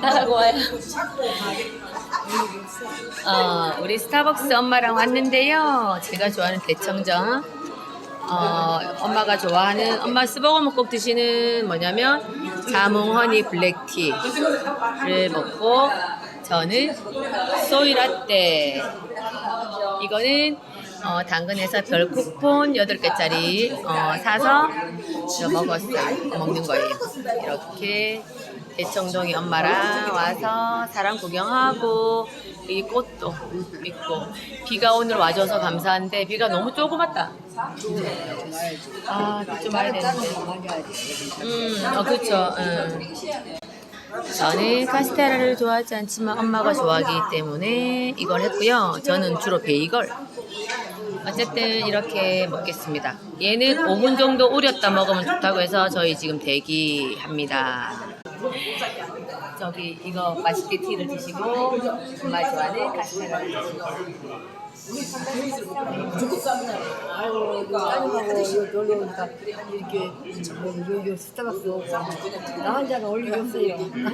따라고 와요. 어, 우리 스타벅스 엄마랑 왔는데요. 제가 좋아하는 대청정. 어, 엄마가 좋아하는, 엄마 스버거먹 꼭 드시는 뭐냐면, 자몽 허니 블랙티를 먹고, 저는 소이 라떼. 이거는, 어, 당근에서 별 쿠폰 8개짜리, 어, 사서, 저 먹었어요. 먹는 거예요. 이렇게, 대청동이 엄마랑 와서 사람 구경하고, 이 꽃도 있고, 비가 오늘 와줘서 감사한데, 비가 너무 조그맣다. 아, 좀 와야 되는데. 음, 어, 그쵸. 음. 저는 카스테라를 좋아하지 않지만 엄마가 좋아하기 때문에 이걸 했고요. 저는 주로 베이글. 어쨌든 이렇게 먹겠습니다. 얘는 5분 정도 우렸다 먹으면 좋다고 해서 저희 지금 대기합니다. 저기 이거 맛있게 티를 드시고 엄마 좋아하는 카스테라를 드시고 아유, 따님하고 놀러 오니까 이렇게 뭐, 요, 스타벅스 오고 나 혼자는 올리없어요 좋네요.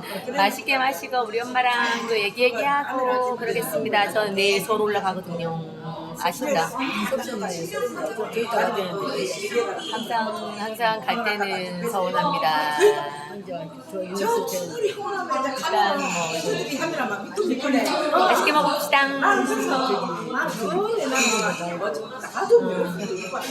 맛있게 마시고 우리 엄마랑 또 얘기 얘기하고 그러겠습니다. 저는 내일 서울 올라가거든요. 아쉽다. 항상 항상 갈 때는 서운합니다. 저 일단 뭐 맛있게 먹읍시다.